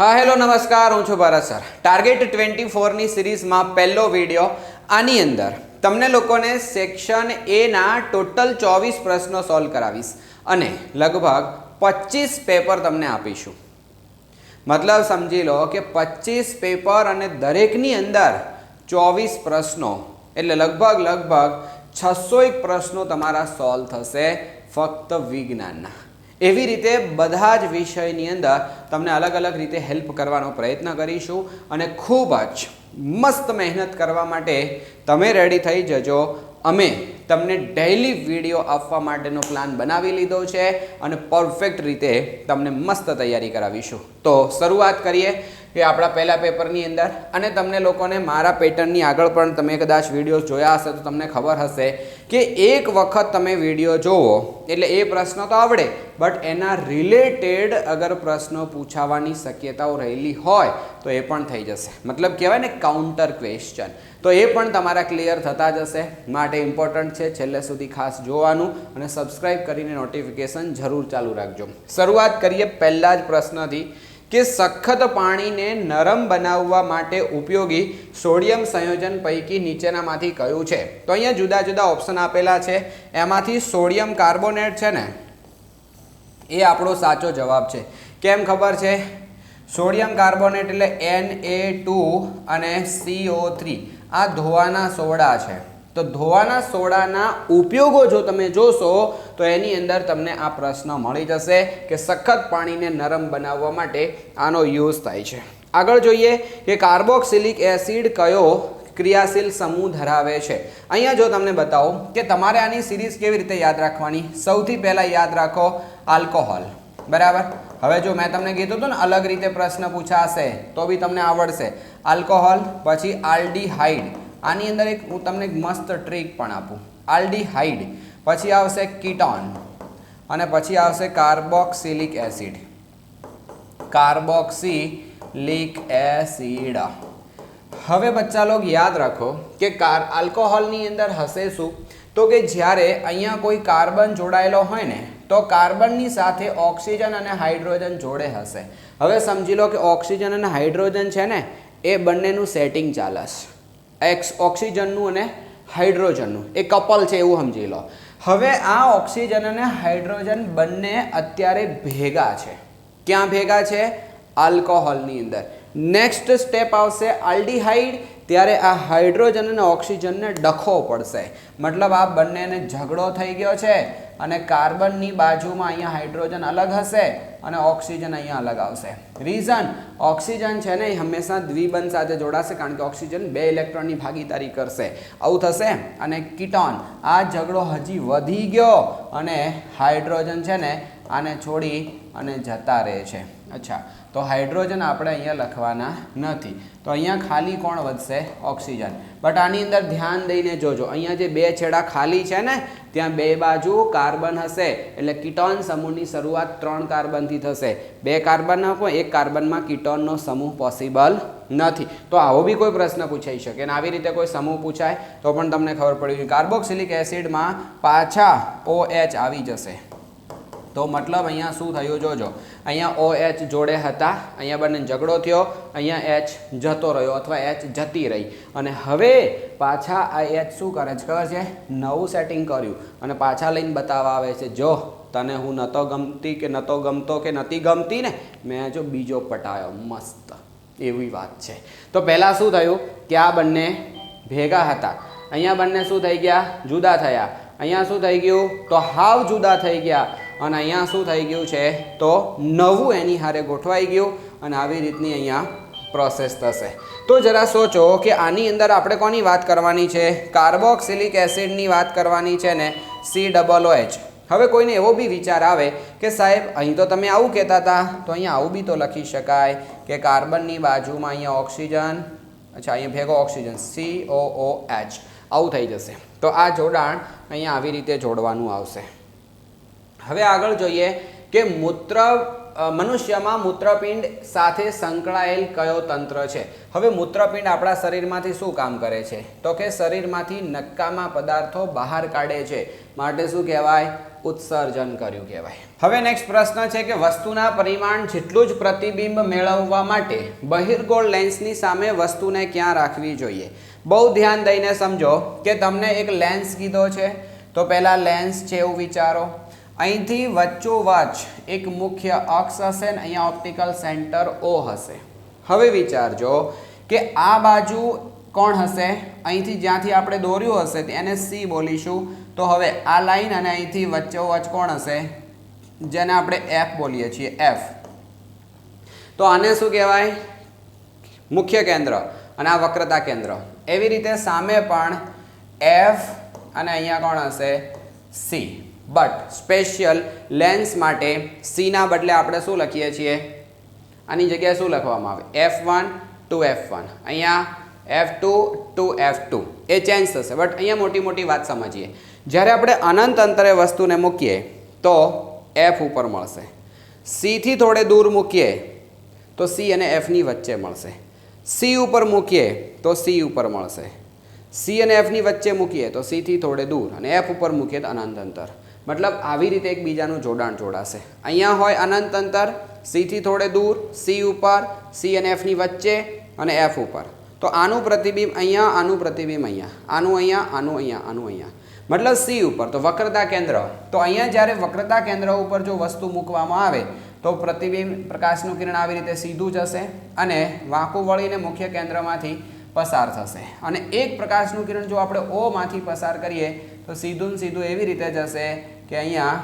હા, હેલો, નમસ્કાર. હું છું ભારત સર. ટાર્ગેટ ટ્વેન્ટી ફોરની સિરીઝમાં પહેલો વીડિયો આની અંદર. તમને લોકોને સેક્શન એના ટોટલ ચોવીસ પ્રશ્નો સોલ્વ કરાવીશ અને લગભગ પચીસ પેપર તમને આપીશું. મતલબ સમજી લો કે પચીસ પેપર અને દરેકની અંદર ચોવીસ પ્રશ્નો, એટલે લગભગ લગભગ છસો એક પ્રશ્નો તમારા સોલ્વ થશે ફક્ત વિજ્ઞાનના. એવી રીતે બધા જ વિષયની અંદર તમને અલગ અલગ રીતે હેલ્પ કરવાનો પ્રયત્ન કરીશું અને ખૂબ જ મસ્ત મહેનત કરવા માટે તમે રેડી થઈ જજો. અમે તમને ડેઇલી વીડિયો આપવા માટેનો પ્લાન બનાવી લીધો છે અને પરફેક્ટ રીતે તમને મસ્ત તૈયારી કરાવીશું. તો શરૂઆત કરીએ. કે આપણા પહેલા પેપરની અંદર. અને તમને લોકોને મારા પેટર્નની આગળ પણ તમે કદાચ વીડિયો જોયા હશે તો તમને ખબર હશે કે એક વખત તમે વીડિયો જોવો એટલે એ પ્રશ્ન તો આવડે, બટ એના રિલેટેડ અગર પ્રશ્નો પૂછાવાની શક્યતાઓ રહેલી હોય તો એ પણ થઈ જશે. મતલબ કહેવાય ને કાઉન્ટર ક્વેશ્ચન તો એ પણ તમારા ક્લિયર થતા જશે. માટે ઇમ્પોર્ટન્ટ છે છેલ્લે સુધી ખાસ જોવાનું અને સબસ્ક્રાઇબ કરીને નોટિફિકેશન જરૂર ચાલુ રાખજો. શરૂઆત કરીએ પહેલાં જ પ્રશ્નથી. કે સખત પાણીને નરમ બનાવવા માટે ઉપયોગી સોડિયમ સંયોજન પૈકી નીચેનામાંથી કયું છે? તો અહીંયા જુદા જુદા ઓપ્શન આપેલા છે. એમાંથી સોડિયમ કાર્બોનેટ છે ને, એ આપણો સાચો જવાબ છે. કેમ ખબર છે? સોડિયમ કાર્બોનેટ એટલે એન એ ટુ અને સીઓ થ્રી. આ ધોવાના સોડા છે. તો ધોવાના સોડાના ઉપયોગો જો તમે જોશો, તો એની અંદર તમને આ પ્રશ્ન મળી જશે કે સખત પાણીને નરમ બનાવવા માટે આનો યુઝ થાય છે. આગળ જોઈએ કે કાર્બોક્સિલિક એસિડ કયો ક્રિયાશીલ સમૂહ ધરાવે છે. અહીંયા જો તમને બતાવો કે તમારે આની સિરીઝ કેવી રીતે યાદ રાખવાની? સૌથી પહેલાં યાદ રાખો આલ્કોહોલ. બરાબર? હવે જો મેં તમને કીધું હતું ને, અલગ રીતે પ્રશ્ન પૂછાશે, તો બી તમને આવડશે. આલ્કોહોલ, પછી આલ્ડીહાઇડ. આની અંદર એક હું તમને એક મસ્ત ટ્રીક પણ આપું. આલ્ડીહાઇડ પછી આવશે કીટોન અને પછી આવશે કાર્બોક્સિલિક એસિડ કાર્બોક્સિલિક એસિડ હવે બચ્ચા લોગ યાદ રાખો કે કાર આલ્કોહોલની અંદર હશે શું? તો કે જ્યારે અહીંયા કોઈ કાર્બન જોડાયેલો હોય ને, તો કાર્બનની સાથે ઓક્સિજન અને હાઇડ્રોજન જોડે હશે. હવે સમજી લો કે ઓક્સિજન અને હાઇડ્રોજન છે ને, એ બંનેનું સેટિંગ ચાલે છે. એક્સ ઓક્સિજનનું અને હાઇડ્રોજનનું એ કપલ છે એવું સમજી લો. હવે આ ઓક્સિજન અને હાઇડ્રોજન બંને અત્યારે ભેગા છે. ક્યાં ભેગા છે? આલ્કોહોલની અંદર. નેક્સ્ટ સ્ટેપ આવશે આલ્ડીહાઇડ ત્યારે આ હાઇડ્રોજન અને ઓક્સિજનને ડખો પડશે. મતલબ આ બંનેને ઝઘડો થઈ ગયો છે અને કાર્બનની બાજુમાં અહીંયા હાઇડ્રોજન અલગ હશે અને ઓક્સિજન અહીંયા અલગ આવશે. રીઝન ઓક્સિજન છે ને એ હંમેશા દ્વિબંધ સાથે જોડાશે કારણ કે ઓક્સિજન બે ઇલેક્ટ્રોનની ભાગીદારી કરશે. આવું થશે અને કિટોન, આ ઝઘડો હજી વધી ગયો અને હાઇડ્રોજન છે ને આને છોડી અને જતા રહે છે. અચ્છા, તો હાઇડ્રોજન આપણે અહીંયા લખવાના નથી. તો અહીંયા ખાલી કોણ વધશે? ઓક્સિજન. બટ આની અંદર ધ્યાન દઈને જોજો. અહીંયા જે બે છેડા ખાલી છે ને, ત્યાં બે બાજુ કાર્બન હશે. એટલે કીટોન સમૂહની શરૂઆત ત્રણ કાર્બનથી થશે. બે કાર્બન નાખો એક કાર્બનમાં કીટોનનો સમૂહ પોસિબલ નથી. તો આવો બી કોઈ પ્રશ્ન પૂછાઈ શકે અને આવી રીતે કોઈ સમૂહ પૂછાય તો પણ તમને ખબર પડી કાર્બોક્સિલિક એસિડમાં પાછા ઓ આવી જશે. તો મતલબ અહીંયા શું થયું જોજો. અહીંયા ઓ એચ જોડે હતા, અહીંયા બંને ઝઘડો થયો, અહીંયા એચ જતો રહ્યો અથવા એચ જતી રહી. અને હવે પાછા આ એચ શું કરે છે ખબર છે? નવું સેટિંગ કર્યું. અને પાછા લઈને બતાવવા આવે છે, જો, તને હું નહોતો ગમતી કે નહોતો ગમતો કે નથી ગમતી ને, મેં જો બીજો પટાયો. મસ્ત. એવી વાત છે. તો પહેલાં શું થયું? કે આ બંને ભેગા હતા. અહીંયા બંને શું થઈ ગયા? જુદા થયા. અહીંયા શું થઈ ગયું? તો હાવ જુદા થઈ ગયા. અને અહીંયા શું થઈ ગયું છે? તો નવું એની હારે ગોઠવાઈ ગયું અને આવી રીતની અહીંયા પ્રોસેસ થશે. તો જરા સોચો કે આની અંદર આપણે કોની વાત કરવાની છે? કાર્બોક્સિલિક એસિડની વાત કરવાની છે ને સી ડબલ ઓ એચ હવે કોઈને એવો બી વિચાર આવે કે સાહેબ, અહીં તો તમે આવું કહેતા હતા, તો અહીંયા આવું બી તો લખી શકાય કે કાર્બનની બાજુમાં અહીંયા ઓક્સિજન, અચ્છા, અહીંયા ભેગો oxygen C O O H આવું થઈ જશે. તો આ જોડાણ અહીંયા આવી રીતે જોડવાનું આવશે. હવે આગળ જોઈએ કે મૂત્ર મનુષ્યમાં મૂત્રપિંડ સાથે સંકળાયેલ કયો તંત્ર છે? હવે મૂત્રપિંડ આપણા શરીરમાંથી શું કામ કરે છે? તો કે શરીરમાંથી નક્કામાં પદાર્થો બહાર કાઢે છે. માટે શું કહેવાય? ઉત્સર્જન કર્યું કહેવાય. હવે નેક્સ્ટ પ્રશ્ન છે કે વસ્તુના પરિમાણ જેટલું જ પ્રતિબિંબ મેળવવા માટે બહિર્ગોળ લેન્સની સામે વસ્તુને ક્યાં રાખવી જોઈએ? બહુ ધ્યાન દઈને સમજો કે તમને એક લેન્સ કીધો છે. તો પહેલાં લેન્સ છે એવું વિચારો. અહીંથી વચ્ચોવચ એક મુખ્ય અક્ષ હશે ને અહીંયા ઓપ્ટિકલ સેન્ટર ઓ હશે. હવે વિચારજો કે આ બાજુ કોણ હશે? અહીંથી જ્યાંથી આપણે દોર્યું હશે એને સી બોલીશું. તો હવે આ લાઈન અને અહીંથી વચ્ચોવચ કોણ હશે? જેને આપણે એફ બોલીએ છીએ એફ તો આને શું કહેવાય? મુખ્ય કેન્દ્ર અને આ વક્રતા કેન્દ્ર. એવી રીતે સામે પણ એફ અને અહીંયા કોણ હશે? સી બટ સ્પેશિયલ લેન્સ માટે સીના બદલે આપણે શું લખીએ છીએ? આની જગ્યાએ શું લખવામાં આવે? F one two F one અહીંયા F two two F two એ ચેન્જ થશે. બટ અહીંયા મોટી મોટી વાત સમજીએ. જ્યારે આપણે અનંત અંતરે વસ્તુને મૂકીએ, તો એફ ઉપર મળશે. સીથી થોડે દૂર મૂકીએ, તો સી અને એફની વચ્ચે મળશે. સી ઉપર મૂકીએ, તો સી ઉપર મળશે. સી અને એફની વચ્ચે મૂકીએ, તો સીથી થોડે દૂર. અને એફ ઉપર મૂકીએ તો અનંત અંતર. મતલબ આવી રીતે એકબીજાનું જોડાણ જોડાશે. અહીંયા હોય અનંત અંતર સીથી થોડે દૂર સી ઉપર સી અને એફની વચ્ચે અને એફ ઉપર. તો આનું પ્રતિબિંબ અહીંયા, આનું પ્રતિબિંબ અહીંયા. આનું અહીંયા આનું અહીંયા આનું અહીંયા. મતલબ સી ઉપર. તો વક્રતા કેન્દ્ર. તો અહીંયા જ્યારે વક્રતા કેન્દ્ર ઉપર જો વસ્તુ મૂકવામાં આવે, તો પ્રતિબિંબ પ્રકાશનું કિરણ આવી રીતે સીધું જશે અને વાંકું વળીને મુખ્ય કેન્દ્રમાંથી પસાર થશે. અને એક પ્રકાશનું કિરણ જો આપણે ઓમાંથી પસાર કરીએ, તો સીધું સીધું એવી રીતે જશે કે અહીંયા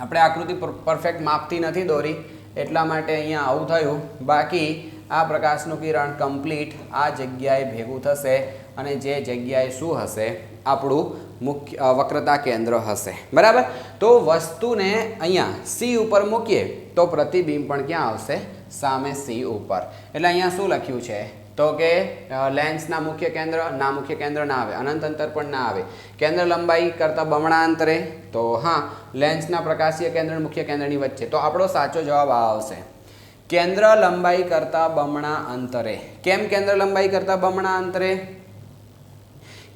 આપણે આકૃતિ પરફેક્ટ માપતી નથી દોરી, એટલા માટે અહીંયા આવું થયું. બાકી આ પ્રકાશનું કિરણ કમ્પ્લીટ આ જગ્યાએ ભેગું થશે અને જે જગ્યાએ શું હશે, આપણું મુખ્ય વક્રતા કેન્દ્ર હશે. બરાબર? તો વસ્તુને અહીંયા સી ઉપર મૂકીએ, તો પ્રતિબિંબ પણ ક્યાં આવશે? સામે સી ઉપર. એટલે અહીંયા શું લખ્યું છે? તો કે લેન્સના મુખ્ય કેન્દ્ર ના મુખ્ય કેન્દ્ર ના આવે, અનંત અંતર પણ ના આવે. કેન્દ્ર લંબાઈ કરતાં બમણા અંતરે તો હા, લેન્સના પ્રકાશીય કેન્દ્ર મુખ્ય કેન્દ્રની વચ્ચે. તો આપણો સાચો જવાબ આ આવશે. કેન્દ્ર લંબાઈ કરતાં બમણા અંતરે કેમ કેન્દ્ર લંબાઈ કરતાં બમણા અંતરે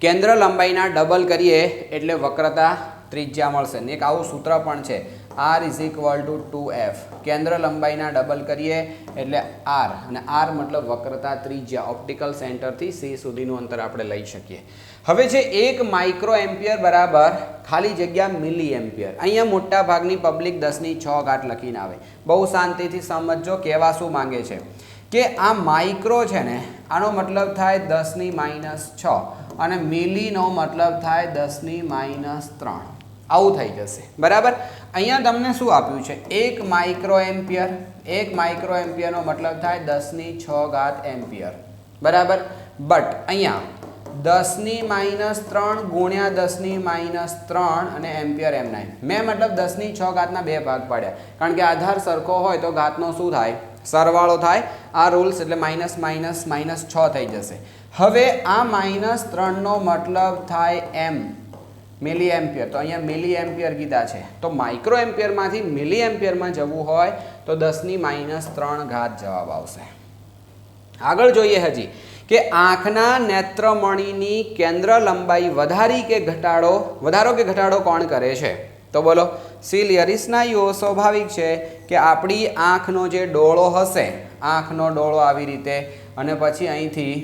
કેન્દ્ર લંબાઈના ડબલ કરીએ એટલે વક્રતા ત્રિજ્યા મળશે. ને એક આવું સૂત્ર પણ છે. R is equal to two F કેન્દ્ર લંબાઈના ડબલ કરીએ એટલે આર અને આર મતલબ વક્રતા ત્રિજ્યા. ઓપ્ટિકલ સેન્ટરથી સી સુધીનું અંતર આપણે લઈ શકીએ. હવે છે એક માઇક્રો એમ્પિયર બરાબર ખાલી જગ્યા મિલી એમ્પિયર અહીંયા મોટા ભાગની પબ્લિક દસની છ ઘાટ લખીને આવે. બહુ શાંતિથી સમજજો કહેવા શું માંગે છે. કે આ માઇક્રો છે ને, આનો મતલબ થાય દસની માઇનસ છ અને મિલીનો મતલબ થાય દસની માઇનસ ત્રણ. આવું થઈ જશે. બરાબર? અહીંયા તમને શું આપ્યું છે? એક માઇક્રો એમ્પિયર એક માઇક્રો એમ્પિયરનો મતલબ થાય દસની છ ઘાત એમ્પિયર. બરાબર? બટ અહીંયા દસની માઇનસ ત્રણ ગુણ્યા દસની માઇનસ ત્રણ અને એમ્પિયર એમ નાઇન. મેં મતલબ દસની છ ઘાતના બે ભાગ પાડ્યા. કારણ કે આધાર સરખો હોય તો ઘાતનો શું થાય? સરવાળો થાય. આ રૂલ્સ એટલે માઇનસ માઇનસ માઇનસ છ થઈ જશે. હવે આ માઇનસ ત્રણનો મતલબ થાય એમ. મિલી એમ્પિયર તો અહીંયા મિલી એમ્પિયર કીધા છે. તો માઇક્રો એમ્પિયરમાંથી મિલી એમ્પિયરમાં જવું હોય તો દસની માઇનસ ત્રણ ઘાત જવાબ આવશે. આગળ જોઈએ હજી કે આંખના નેત્રમણીની કેન્દ્ર લંબાઈ વધારી કે ઘટાડો, વધારો કે ઘટાડો કોણ કરે છે? તો બોલો સિલિયરી સ્નાયુઓ સ્વાભાવિક છે કે આપણી આંખનો જે ડોળો હશે, આંખનો ડોળો આવી રીતે અને પછી અહીંથી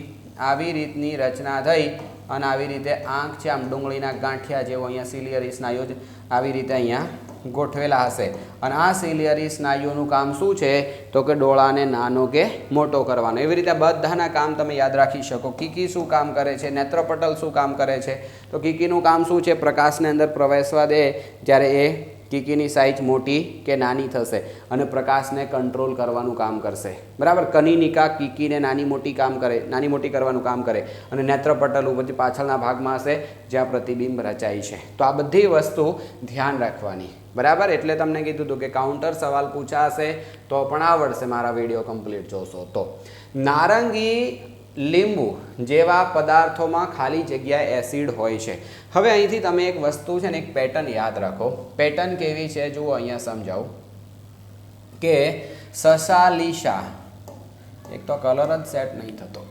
આવી રીતની રચના થઈ અને આવી રીતે આંખ છે, આમ ડુંગળીના ગાંઠિયા જેવો અહીંયા સિલિયરી સ્નાયુ આવી રીતે અહીંયા ગોઠવેલા હશે. અને આ સિલિયરી સ્નાયુનું કામ શું છે? તો કે ડોળાને નાનો કે મોટો કરવાનો. એવી રીતે બધાના કામ તમે યાદ રાખી શકો. કીકી શું કામ કરે છે? નેત્રપટલ શું કામ કરે છે? તો કીકીનું કામ શું છે? પ્રકાશને અંદર પ્રવેશવા દે. જ્યારે એ કીકીની સાઇઝ મોટી કે નાની થશે અને પ્રકાશને કંટ્રોલ કરવાનું કામ કરશે. બરાબર? કનિનિકા કીકીને નાની મોટી કામ કરે, નાની મોટી કરવાનું કામ કરે અને નેત્રપટલ ઉપરથી પાછળના ભાગમાં હશે, જ્યાં પ્રતિબિંબ રચાય છે. તો આ બધી વસ્તુ ધ્યાન રાખવાની. બરાબર? એટલે તમને કીધું હતું કે કાઉન્ટર સવાલ પૂછાશે તો પણ આવડશે મારા વીડિયો કમ્પ્લીટ જોશો તો. નારંગી લીંબુ જેવા પદાર્થોમાં ખાલી જગ્યાએ એસિડ હોય છે. હવે અહીંથી તમે એક વસ્તુ છે ને એક પેટર્ન યાદ રાખો. પેટર્ન કેવી છે? જુઓ, અહીંયા સમજાવું. કે સસાલીશા, એક તો કલર જ સેટ નહીં થતો.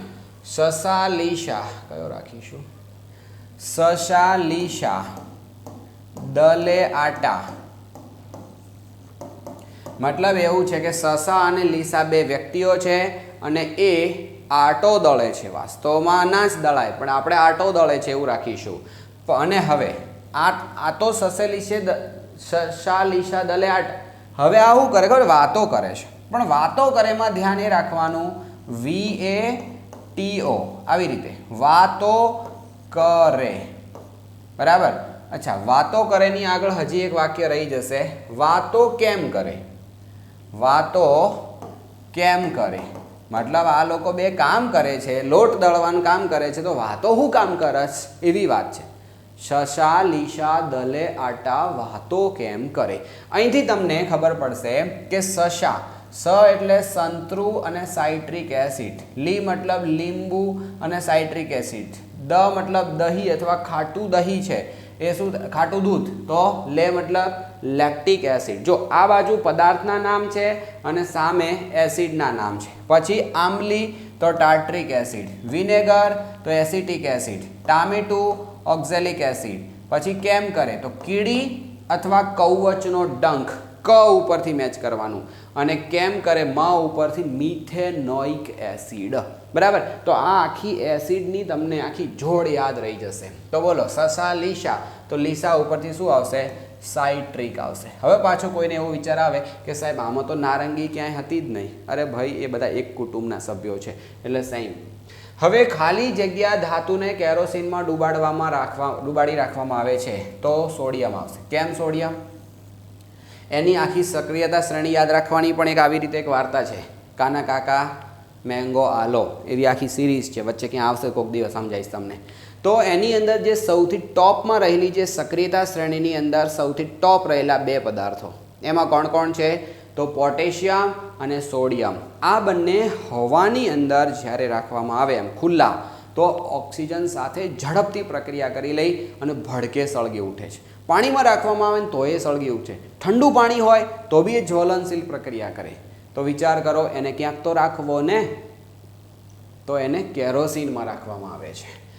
સસાલીશા, કયો રાખીશું? સસાલીશા, દલે આટા. મતલબ એવું છે કે સસા અને લીસા બે વ્યક્તિઓ છે અને એ આટો દળે છે, વાસ્તવમાં ના જ દળાય, પણ આપણે આટો દળે છે એવું રાખીશું. અને હવે, આ આ તો સસે લીસે શા લીસા દલે આટ, હવે આ શું કરે, ખબર, વાતો કરે છે. પણ વાતો કરેમાં ધ્યાન એ રાખવાનું, વી એ ટી ઓ, આવી રીતે. વાતો કરે. બરાબર? અચ્છા, વાતો કરેની આગળ હજી એક વાક્ય રહી જશે. વાતો કેમ કરે? વાતો કેમ કરે? મતલબ આ લોકો બે કામ કરે છે, લોટ દળવાનું કામ કરે છે, તો વાતો હું કામ કરસ? એવી વાત છે. શશા, લીશા, દલે, આટા વાતો કેમ કરે? અહીંથી તમને ખબર પડશે કે સશા સ એટલે સંતરુ અને સાઇટ્રિક એસિડ. લી મતલબ લીંબુ અને સાઇટ્રિક એસિડ. દ મતલબ દહીં અથવા ખાટું દહીં છે. એ શું ખાટું દૂધ. તો લે મતલબ લેક્ટિક એસિડ જો આ બાજુ પદાર્થના નામ છે અને સામે એસિડના નામ છે. પછી આંબલી, તો ટાર્ટ્રિક એસિડ વિનેગર તો એસિટિક એસિડ ટામેટું ઓક્ઝેલિક એસિડ પછી કેમ કરે? તો કીડી અથવા કૌવચનો ડંખ. ક ઉપરથી મેચ કરવાનું. અને કેમ કરે મ ઉપરથી મિથેનોઇક એસિડ. બરાબર? તો આ આખી એસિડની તમને આખી જોડ યાદ રહી જશે. તો બોલો, સસા લીસા. તો લીસા ઉપરથી શું આવશે? સાઇટ્રિક આવશે. હવે પાછો કોઈને એવો વિચાર આવે કે સાહેબ, આમાં તો નારંગી ક્યાંય હતી જ નહીં. અરે ભાઈ, એ બધા એક કુટુંબના સભ્યો છે. એટલે સેમ હવે ખાલી જગ્યા ધાતુને કેરોસીનમાં ડુબાડવામાં રાખવા, ડુબાડી રાખવામાં આવે છે. તો સોડિયમ આવશે. કેમ સોડિયમ? એની આખી સક્રિયતા શ્રેણી યાદ રાખવાની પણ એક આવી રીતે એક વાર્તા છે. કાના કાકા, મેંગો, આલો, એવી આખી સિરીઝ છે. વચ્ચે ક્યાં આવશે કોઈક દિવસ, સમજાઈશ તમને. તો એની અંદર જે સૌથી ટોપમાં રહેલી જે સક્રિયતા શ્રેણીની અંદર સૌથી ટોપ રહેલા બે પદાર્થો. એમાં કોણ કોણ છે? તો પોટેશિયમ અને સોડિયમ. આ બંને હવાની અંદર જ્યારે રાખવામાં આવે એમ ખુલ્લા, તો ઓક્સિજન સાથે ઝડપથી પ્રક્રિયા કરી લઈ અને ભડકે સળગી ઉઠે છે. પાણીમાં રાખવામાં આવે ને તો એ સળગી ઉઠે. ઠંડુ પાણી હોય તો બી એ જ્વલનશીલ પ્રક્રિયા કરે. તો વિચાર કરો, એને ક્યાંક તો રાખવો ને તો એને કેરોસીનમાં રાખવામાં આવે છે.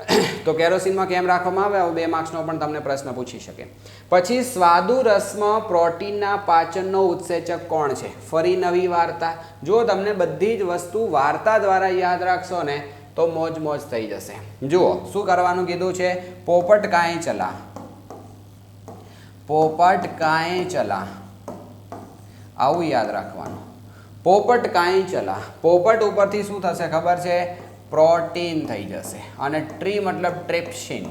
તો કેરોસીનમાં કેમ રાખવામાં આવે? આવો બે માર્ક્સનો પણ તમને પ્રશ્ન પૂછી શકે. પછી સ્વાદુ રસમાં પ્રોટીનના પાચનનો ઉત્સેચક કોણ છે? ફરી નવી વાર્તા. જો તમને બધી જ વસ્તુ વાર્તા દ્વારા યાદ રાખશો ને, તો મોજ મોજ થઈ જશે. જુઓ, શું કરવાનું કીધું છે? પોપટ કાંઈ ચલા. પોપટ કાંઈ ચલા. આવું યાદ રાખવાનું. પોપટ કાંઈ ચલા. પોપટ ઉપરથી શું થશે ખબર છે? પ્રોટીન થઈ જશે. અને ટ્રી મતલબ ટ્રેપ્સિન.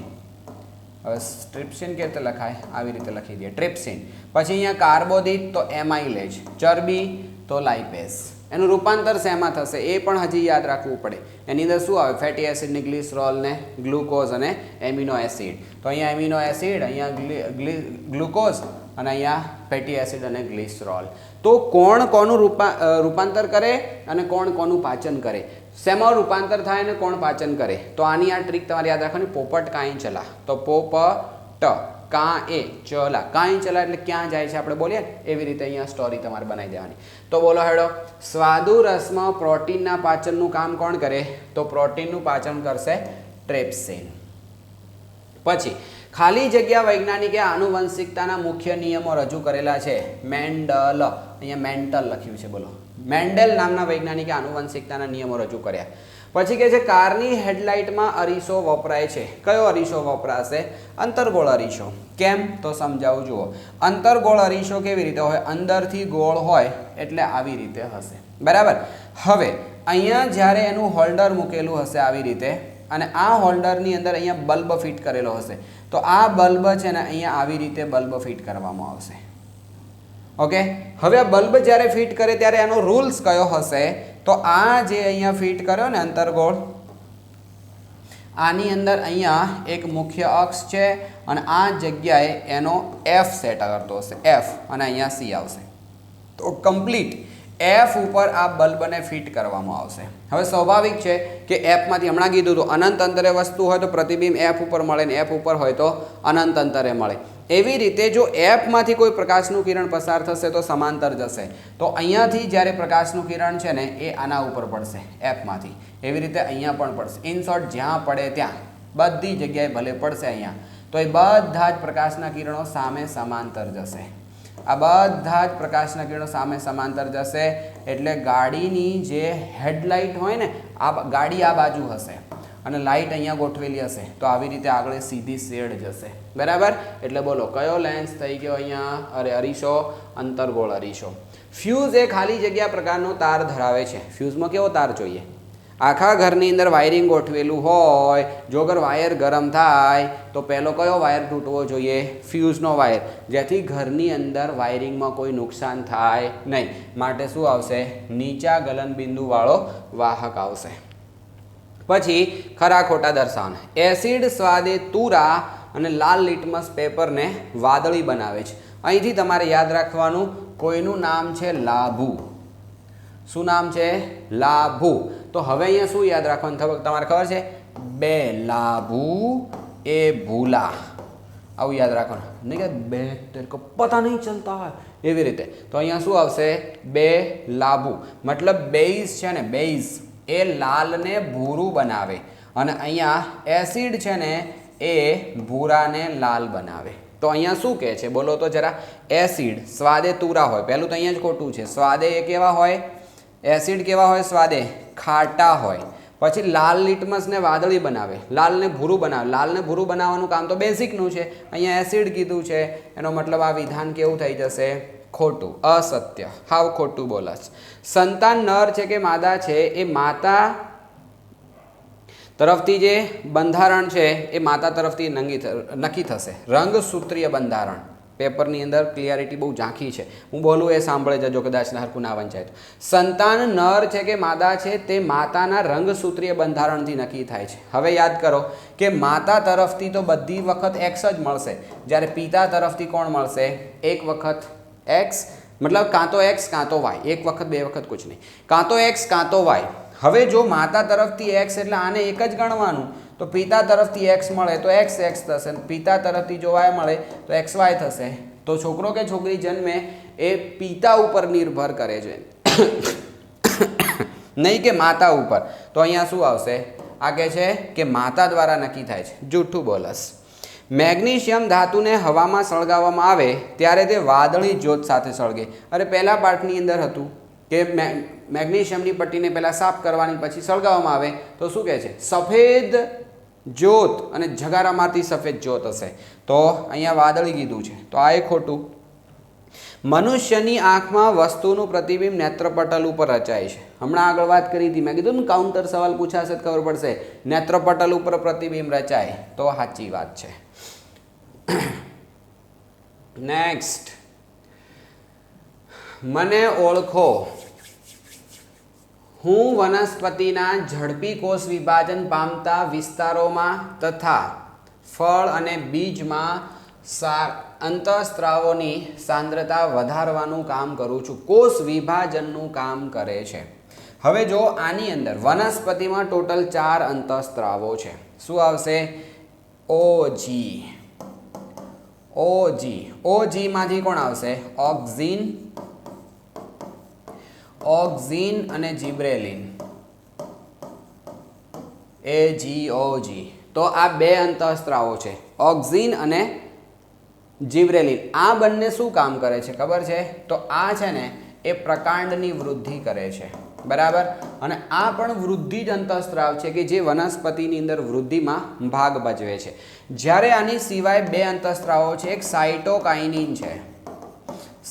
હવે ટ્રિપ્સિન કેવી રીતે લખાય? આવી રીતે લખી દઈએ. ટ્રિપ્સિન. પછી અહીંયા કાર્બોદિત તો એમાઇલેજ ચરબી તો લાઇપેસ એનું રૂપાંતર શેમાં થશે એ પણ હજી યાદ રાખવું પડે. એની અંદર શું આવે? ફેટી એસિડ ને ગ્લિસરોલ ને ગ્લુકોઝ અને એમિનો એસિડ તો અહીંયા એમિનો એસિડ અહીંયા ગ્લુકોઝ અને અહીંયા ફેટી એસિડ અને ગ્લિસરોલ તો કોણ કોનું રૂપા રૂપાંતર કરે અને કોણ કોનું પાચન કરે? શેમાં રૂપાંતર થાય અને કોણ પાચન કરે? તો આની આ ટ્રીક તમારે યાદ રાખવાની. પોપટ કાંઈ ચલા. તો પોપટ કા એ ચલા. કાંઈ ચલા એટલે ક્યાં જાય છે આપણે બોલીએ ને, એવી રીતે અહીંયા સ્ટોરી તમારે બનાવી દેવાની. તો બોલો હેડો. સ્વાદુ રસમાં પ્રોટીનના પાચનનું કામ કોણ કરે? તો પ્રોટીનનું પાચન કરશે ટ્રેપ્સિન. પછી ખાલી જગ્યા વૈજ્ઞાનિકે આનુવંશિકતાના મુખ્ય નિયમો રજૂ કરેલા છે. મેન્ડલ. અહીંયા મેન્ટલ લખ્યું છે બોલો. મેન્ડેલ નામના વૈજ્ઞાનિકે આનુવંશિકતાના નિયમો રજૂ કર્યા. પછી કે છે, કારની હેડલાઇટમાં અરીસો વપરાય છે. કયો અરીસો વપરાશે? અંતરગોળ અરીસો. કેમ? તો સમજાવું, જુઓ. અંતરગોળ અરીસો કેવી રીતે હોય? અંદરથી ગોળ હોય એટલે આવી રીતે હશે. બરાબર? હવે, અહીંયા જ્યારે એનું હોલ્ડર મૂકેલું હશે આવી રીતે, અને આ હોલ્ડરની અંદર અહીંયા બલ્બ ફિટ કરેલો હશે, તો આ બલ્બ છે ને અહીંયા આવી રીતે બલ્બ ફિટ કરવામાં આવશે. ઓકે? હવે આ બલ્બ જ્યારે ફિટ કરે ત્યારે એનો રૂલ્સ કયો હશે? તો આ જે અહીંયા ફિટ કર્યો ને અંતરગોળ, આની અંદર અહીંયા એક મુખ્ય અક્ષ છે અને આ જગ્યાએ એનો એફ સેટ કરતો હશે એફ અને અહીંયા સી આવશે. તો કમ્પ્લીટ એફ ઉપર આ બલ્બને ફિટ કરવામાં આવશે. હવે સ્વાભાવિક છે કે એફમાંથી હમણાં કીધું હતું, અનંત અંતરે વસ્તુ હોય તો પ્રતિબિંબ એફ ઉપર મળે ને એફ ઉપર હોય તો અનંત અંતરે મળે. એવી રીતે જો એફમાંથી કોઈ પ્રકાશનું કિરણ પસાર થશે તો સમાંતર જશે. તો અહીંયાથી જ્યારે પ્રકાશનું કિરણ છે ને, એ આના ઉપર પડશે, એફમાંથી. એવી રીતે અહીંયા પણ પડશે. ઇન શોર્ટ જ્યાં પડે ત્યાં. બધી જગ્યાએ ભલે પડશે અહીંયા. તો એ બધા જ પ્રકાશના કિરણો સામે સમાંતર જશે. આ બધા જ પ્રકાશના કિરણો સામે સમાંતર જશે. એટલે ગાડીની જે હેડલાઇટ હોય ને, આ ગાડી આ બાજુ હશે અને લાઇટ અહીંયા ગોઠવેલી હશે. તો આવી રીતે આગળ સીધી શેડ જશે. બરાબર? એટલે બોલો, કયો લેન્સ થઈ ગયો અહીંયા? અરે, અરીસો, અંતરગોળ અરીસો. ફ્યુઝ એ ખાલી જગ્યા પ્રકારનો તાર ધરાવે છે. ફ્યુઝમાં કેવો તાર જોઈએ? આખા ઘરની અંદર વાયરિંગ ગોઠવેલું હોય, જો અગર વાયર ગરમ થાય, તો પહેલો કયો વાયર તૂટવો જોઈએ? ફ્યુઝનો વાયર જેથી ઘરની અંદર વાયરિંગમાં કોઈ નુકસાન થાય નહીં. માટે શું આવશે? નીચા ગલનબિંદુવાળો વાહક આવશે. પછી ખરા ખોટા દર્શાવન એસિડ સ્વાદે તુરા અને લાલ લિટમસ પેપરને વાદળી બનાવે છે. અહીંથી તમારે યાદ રાખવાનું, કોઈનું નામ છે લાભુ. શું નામ છે? લાભુ. તો હવે અહીંયા શું યાદ રાખવાનું તમારે ખબર છે? બે લાભુ, એ ભૂલા. આવું યાદ રાખવાનું. નહીં કે બે, તેરે કો પતા નહીં ચલતા એવી રીતે. તો અહીંયા શું આવશે? બે લાભુ. મતલબ બેઇઝ છે ને બેઇઝ એ લાલને ભૂરું બનાવે. અને અહીંયા એસિડ છે ને, એ ભૂરાને લાલ બનાવે. તો અહીંયા શું કહે છે? બોલો તો જરા. એસિડ. સ્વાદે તુરા હોય. પહેલું તો અહીંયા જ ખોટું છે. સ્વાદે એ કેવા હોય? એસિડ કેવા હોય? સ્વાદે. ખાટા હોય. પછી લાલ લિટમસને વાદળી બનાવે. લાલને ભૂરું બનાવે. લાલને ભૂરું બનાવવાનું કામ તો બેઝિકનું છે. અહીંયા એસિડ કીધું છે. એનો મતલબ આ વિધાન કેવું થઈ જશે? ખોટું. અસત્ય. હાવ ખોટું બોલસ સંતાન નર છે કે માદા છે, એ માતા તરફથી જે બંધારણ છે, એ માતા તરફથી નંગી નક્કી થશે. રંગસૂત્રીય બંધારણ. પેપરની અંદર ક્લિયરિટી બહુ ઝાંખી છે. હું બોલું એ સાંભળે જજો કદાચ હરકું ના વંચાય તો. સંતાન નર છે કે માદા છે તે માતાના રંગસૂત્રીય બંધારણથી નક્કી થાય છે. હવે યાદ કરો કે માતા તરફથી તો બધી વખત એક્સ જ મળશે. જ્યારે પિતા તરફથી કોણ મળશે? એક વખત એક્સ મતલબ કાં તો એક્સ કાં તો વાય એક વખત, બે વખત કુછ નહીં. કાં તો એક્સ કાં તો વાય હવે જો માતા તરફથી એક્સ એટલે આને એક જ ગણવાનું તો પિતા તરફથી એક્સ મળે તો એક્સ એક્સ થશે. પિતા તરફથી જો વાય મળે તો એક્સ વાય થશે. તો છોકરો કે છોકરી જન્મે એ પિતા ઉપર નિર્ભર કરે છે. નહીં કે માતા ઉપર. તો અહીંયા શું આવશે? આ કહે છે કે માતા દ્વારા નક્કી થાય છે. જૂઠું બોલસ. મેગ્નેશિયમ ધાતુને હવામાં સળગાવવામાં આવે ત્યારે તે વાદળી જ્યોત સાથે સળગે. અરે પહેલા પાઠની અંદર હતું કે મેગ્નેશિયમની પટ્ટીને પહેલાં સાફ કરવાની પછી સળગાવવામાં આવે. તો શું કહે છે? સફેદ જ્યોત અને જગારામાંથી સફેદ જ્યોત હશે. તો અહીંયા વાદળી કીધું છે. તો આ એ ખોટું. મનુષ્યની આંખમાં વસ્તુનું પ્રતિબિંબ નેત્રપટલ ઉપર રચાય છે. હમણાં આગળ વાત કરી હતી. મેં કીધું ને કાઉન્ટર સવાલ પૂછાશે તો ખબર પડશે. નેત્રપટલ ઉપર પ્રતિબિંબ રચાય. તો સાચી વાત છે. નેક્સ્ટ મને ઓળખો. હું વનસ્પતિના ઝડપી કોષ વિભાજન પામતા વિસ્તારોમાં તથા ફળ અને બીજમાં સા અંતઃસ્ત્રાવોની સાંદ્રતા વધારવાનું કામ કરું છું. કોષ વિભાજનનું કામ કરે છે. હવે જો આની અંદર વનસ્પતિમાં ટોટલ ચાર અંતઃસ્ત્રાવો છે. શું આવશે? ઓજી ઓજી ઓજીમાંથી કોણ આવશે? ઓક્ઝિન. ઓક્ઝિન અને જીબ્રેલિન. એ જી ઓ જી. તો આ બે અંતઃસ્ત્રાવો છે. ઓક્ઝિન અને જીબ્રેલિન. આ બંને શું કામ કરે છે ખબર છે? તો આ છે ને, એ પ્રકાંડની વૃદ્ધિ કરે છે. બરાબર? અને આ પણ વૃદ્ધિ જ અંતઃસ્ત્રાવ છે કે જે વનસ્પતિની અંદર વૃદ્ધિમાં ભાગ ભજવે છે. જ્યારે આની સિવાય બે અંતઃસ્ત્રાવો છે, એક સાઇટોકાઇનિન છે.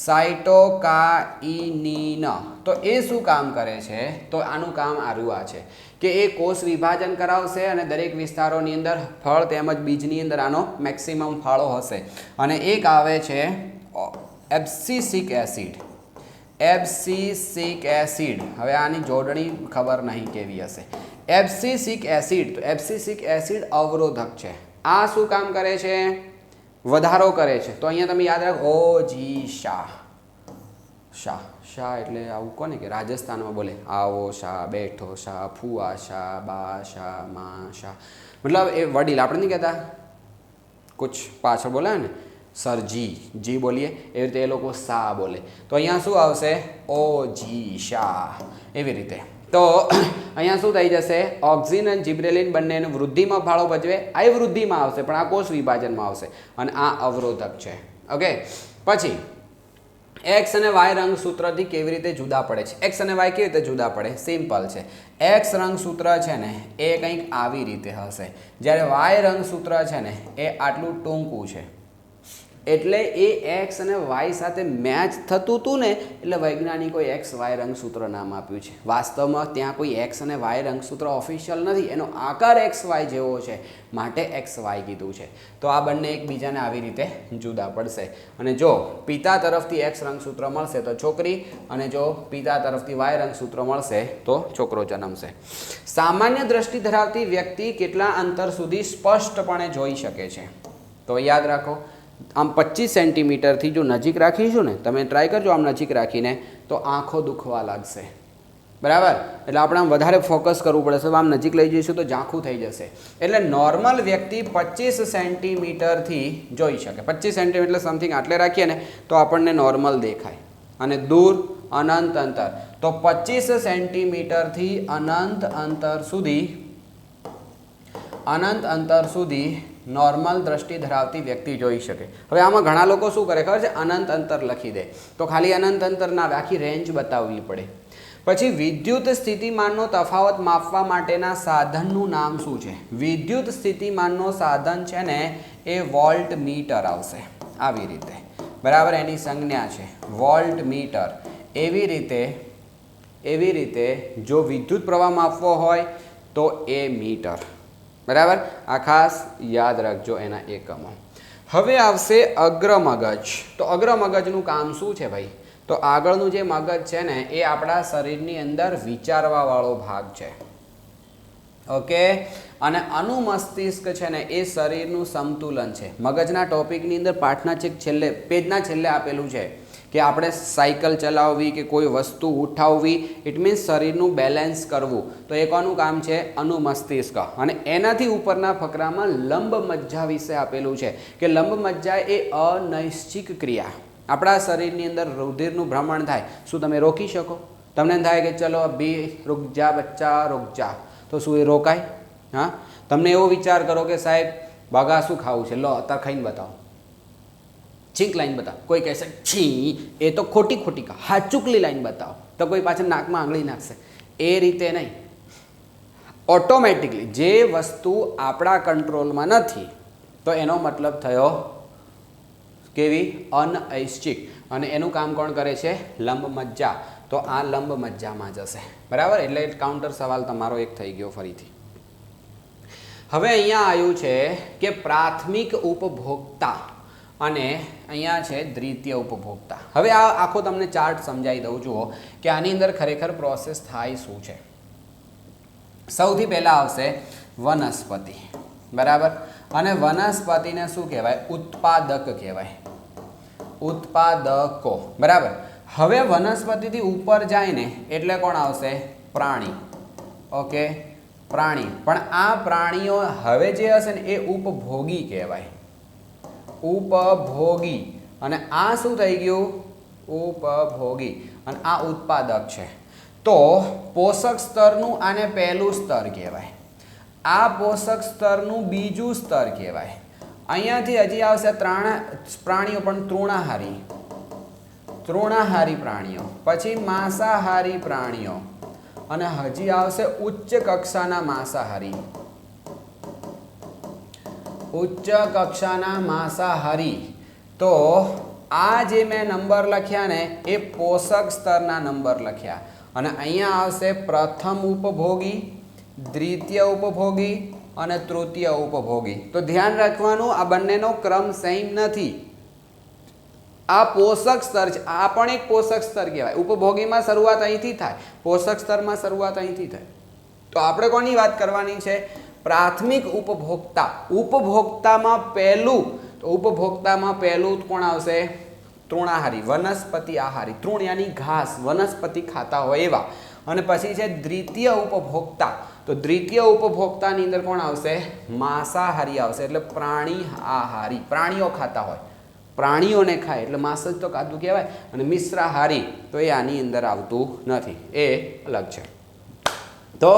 સાઇટોકાઇનિન તો એ શું કામ કરે છે? તો આનું કામ આરું આ છે કે એ કોષ વિભાજન કરાવશે અને દરેક વિસ્તારોની અંદર ફળ તેમજ બીજની અંદર આનો મેક્સિમમ ફાળો હશે. અને એક આવે છે એબ્સિસિક એસિડ. એબ્સિસિક એસિડ. હવે આની જોડણી ખબર નહીં કેવી હશે. Abscisic acid. તો એબ્સિસિક એસિડ અવરોધક છે. આ શું કામ કરે છે? વધારો કરે છે. તો અહીંયા તમે યાદ રાખો, ઓ જી શાહ. શાહ શાહ એટલે આવું કોને કે રાજસ્થાનમાં બોલે. આવો શાહ, બેઠો શાહ ફુઆ શાહ, બા શાહ, મા શાહ. મતલબ એ વડીલ, આપણે નહીં કહેતા? કુછ પાછળ બોલે ને, સર જી જી બોલીએ. એવી રીતે એ લોકો સા બોલે. તો અહીંયા શું આવશે? ઓ જી શાહ. એવી રીતે. તો અહીંયા શું થઈ જશે? ઓક્સિન અને જીબ્રેલિન બંનેનું વૃદ્ધિમાં ફાળો ભજવે, આ એ વૃદ્ધિમાં આવશે, પણ આ કોષ વિભાજનમાં આવશે અને આ અવરોધક છે. ઓકે પછી એક્સ અને વાય રંગસૂત્રથી કેવી રીતે જુદા પડે છે? એક્સ અને વાય કેવી રીતે જુદા પડે? સિમ્પલ છે. એક્સ રંગસૂત્ર છે ને, એ કંઈક આવી રીતે હશે. જ્યારે વાય રંગસૂત્ર છે ને, એ આટલું ટૂંકું છે. એટલે એ એક્સ અને વાય સાથે મેચ થતું હતું ને, એટલે વૈજ્ઞાનિકોએ એક્સ, વાય રંગસૂત્ર નામ આપ્યું છે. વાસ્તવમાં ત્યાં કોઈ એક્સ અને વાય રંગસૂત્ર ઓફિશિયલ નથી, એનો આકાર એક્સ, વાય જેવો છે. માટે એક્સ, વાય કીધું છે. તો આ બંને એકબીજાને આવી રીતે જુદા પડશે. અને જો પિતા તરફથી એક્સ રંગસૂત્ર મળશે તો છોકરી, અને જો પિતા તરફથી વાય રંગસૂત્ર મળશે તો છોકરો જન્મશે. સામાન્ય દ્રષ્ટિ ધરાવતી વ્યક્તિ કેટલા અંતર સુધી સ્પષ્ટપણે જોઈ શકે છે? તો યાદ રાખો આમ પચીસ સેન્ટીમીટરથી જો નજીક રાખીશું ને, તમે ટ્રાય કરજો આમ નજીક રાખીને, તો આંખો દુખવા લાગશે. બરાબર? એટલે આપણે આમ વધારે ફોકસ કરવું પડશે આમ નજીક લઈ જઈશું તો ઝાંખું થઈ જશે. એટલે નોર્મલ વ્યક્તિ પચીસ સેન્ટીમીટરથી જોઈ શકે. પચીસ સેન્ટીમીટર સમથિંગ આટલે રાખીએ ને, તો આપણને નોર્મલ દેખાય. અને દૂર, અનંત અંતર. તો પચીસ સેન્ટીમીટરથી અનંત અંતર સુધી, અનંત અંતર સુધી નોર્મલ દ્રષ્ટિ ધરાવતી વ્યક્તિ જોઈ શકે. હવે આમાં ઘણા લોકો શું કરે ખબર છે? અનંત અંતર લખી દે. તો ખાલી અનંત અંતર ના આખી રેન્જ બતાવવી પડે. પછી વિદ્યુત સ્થિતિમાનનો તફાવત માપવા માટેના સાધનનું નામ શું છે? વિદ્યુત સ્થિતિમાનનો સાધન છે ને, એ વોલ્ટ મીટર આવશે. આવી રીતે. બરાબર? એની સંજ્ઞા છે. Volt metre. એવી રીતે એવી રીતે જો વિદ્યુત પ્રવાહ માપવો હોય તો એ મીટર. બરાબર? આ ખાસ યાદ રાખજો એના એકમો. હવે આવશે અગ્રમગજ તો અગ્રમગજનું કામ શું છે ભાઈ? તો આગળનું જે મગજ છે ને, એ આપણા શરીરની અંદર વિચારવાવાળો ભાગ છે. ઓકે? અને અનુમસ્તિષ્ક છે ને, એ શરીરનું સંતુલન છે. મગજના ટોપિકની અંદર પાઠના છેક છેલ્લે, પેજના છેલ્લે આપેલું છે. કે આપણે સાયકલ ચલાવવી કે કોઈ વસ્તુ ઉઠાવવી ઇટ મીન્સ શરીરનું બેલેન્સ કરવું. તો એ કોનું કામ છે અનુમસ્તિષ્ક અને એનાથી ઉપરના ફકરામાં લંબ મજ્જા વિશે આપેલું છે કે લંબ મજ્જા એ અનૈશ્ચિક ક્રિયા. આપણા શરીરની અંદર રુધિરનું ભ્રમણ થાય. શું તમે રોકી શકો? તમને થાય કે ચલો બી રૂક જા બચ્ચા રૂક જા. તો શું એ રોકાય? હા? તમને એવો વિચાર કરો કે સાહેબ બગા શું ખાવું છે. લો અત્યારે ખાઈને બતાવો. છીંક લાઈન બતાવો. કોઈ કહેશે છી એ તો ખોટી ખોટી હા હાચુકલી લાઈન બતાવો. તો કોઈ પાછળ નાકમાં આંગળી નાખશે. એ રીતે નહીં. ઓટોમેટિકલી જે વસ્તુ આપણા કંટ્રોલમાં નથી, તો એનો મતલબ થયો કેવી? અનઐચ્છિક અને એનું કામ કોણ કરે છે? લંબ મજ્જા તો આ લંબ મજ્જામાં જશે. બરાબર? એટલે કાઉન્ટર સવાલ તમારો એક થઈ ગયો ફરીથી. હવે અહીંયા આવ્યું છે કે પ્રાથમિક ઉપભોક્તા અને અહીંયા છે દ્વિતીય ઉપભોક્તા. હવે આ આખો તમને ચાર્ટ સમજાવી દઉં. જુઓ કે આની અંદર ખરેખર પ્રોસેસ થાય શું છે. સૌથી પહેલાં આવશે વનસ્પતિ. બરાબર? અને વનસ્પતિને શું કહેવાય? ઉત્પાદક કહેવાય. ઉત્પાદકો. બરાબર? હવે વનસ્પતિથી ઉપર જાય ને એટલે કોણ આવશે? પ્રાણી. ઓકે? પ્રાણી. પણ આ પ્રાણીઓ હવે જે હશે ને એ ઉપભોગી કહેવાય. ઉપભોગી. અને આ શું થઈ ગયું? ઉપભોગી. અને આ ઉત્પાદક છે. તો પોષક સ્તરનું આને પહેલું સ્તર કહેવાય. આ પોષક સ્તરનું બીજું સ્તર કહેવાય. અહીંયાથી હજી આવશે ત્રણ પ્રાણીઓ પણ તૃણાહારી. તૃણાહારી પ્રાણીઓ. પછી માંસાહારી પ્રાણીઓ. અને હજી આવશે ઉચ્ચ કક્ષાના માંસાહારી. ઉચ્ચ કક્ષાના માંસાહારી. તો આ જે મેં નંબર લખ્યા ને, એ પોષક સ્તરના નંબર લખ્યા. અને અહીંયા આવશે પ્રથમ ઉપભોગી, દ્વિતીય ઉપભોગી અને તૃતીય ઉપભોગી. તો ધ્યાન રાખવાનું, આ બંનેનો ક્રમ સેમ નથી. આ પોષક સ્તર છે. આ પણ એક પોષક સ્તર કહેવાય. ઉપભોગીમાં શરૂઆત અહીંથી થાય. પોષક સ્તરમાં શરૂઆત અહીંથી થાય. તો આપણે કોની વાત કરવાની છે? પ્રાથમિક ઉપભોક્તા. ઉપભોક્તામાં પહેલું, તો ઉપભોક્તામાં પહેલું કોણ આવશે? તૃણાહારી, વનસ્પતિ આહારી. તૃણ યાની ઘાસ, વનસ્પતિ ખાતા હોય એવા. અને પછી છે દ્વિતીય ઉપભોક્તા. તો દ્વિતીય ઉપભોક્તાની અંદર કોણ આવશે? માંસાહારી આવશે. એટલે પ્રાણી આહારી. પ્રાણીઓ ખાતા હોય. પ્રાણીઓને ખાય. એટલે માંસ જ તો ખાધું કહેવાય. અને મિશ્રાહારી, તો એ આની અંદર આવતું નથી. એ અલગ છે. તો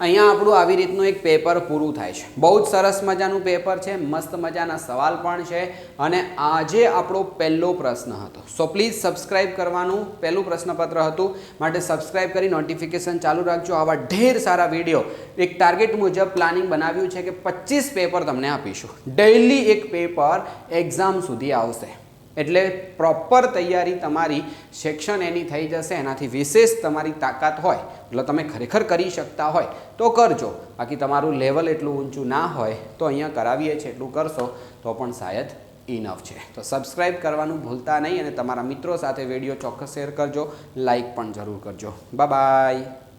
અહીંયા આપણું આવી રીતનું એક પેપર પૂરું થાય છે. બહુ જ સરસ મજાનું પેપર છે, મસ્ત મજાના સવાલ પણ છે અને આજે આપણો પહેલો પ્રશ્ન હતો. સો પ્લીઝ સબસ્ક્રાઇબ કરવાનું, પહેલું પ્રશ્નપત્ર હતું, માટે સબસ્ક્રાઇબ કરી નોટિફિકેશન ચાલુ રાખજો. આવા ઢેર સારા વીડિયો, એક ટાર્ગેટ મુજબ પ્લાનિંગ બનાવ્યું છે કે પચીસ પેપર તમને આપીશું. ડેઇલી એક પેપર એક્ઝામ સુધી આવશે. એટલે પ્રોપર તૈયારી તમારી સેક્શન એની થઈ જશે, એનાથી વિશેષ તમારી તાકાત હોય, એટલે તમે ખરેખર કરી શકતા હોય, તો કરજો. બાકી તમારું લેવલ એટલું ઊંચું ના હોય, તો અહીંયા કરાવીએ છીએ, એટલું કરશો, તો પણ શાયદ ઇનફ છે. તો સબસ્ક્રાઈબ કરવાનું ભૂલતા નહીં અને તમારા મિત્રો સાથે વીડિયો ચોક્કસ શેર કરજો લાઈક પણ જરૂર કરજો. બાય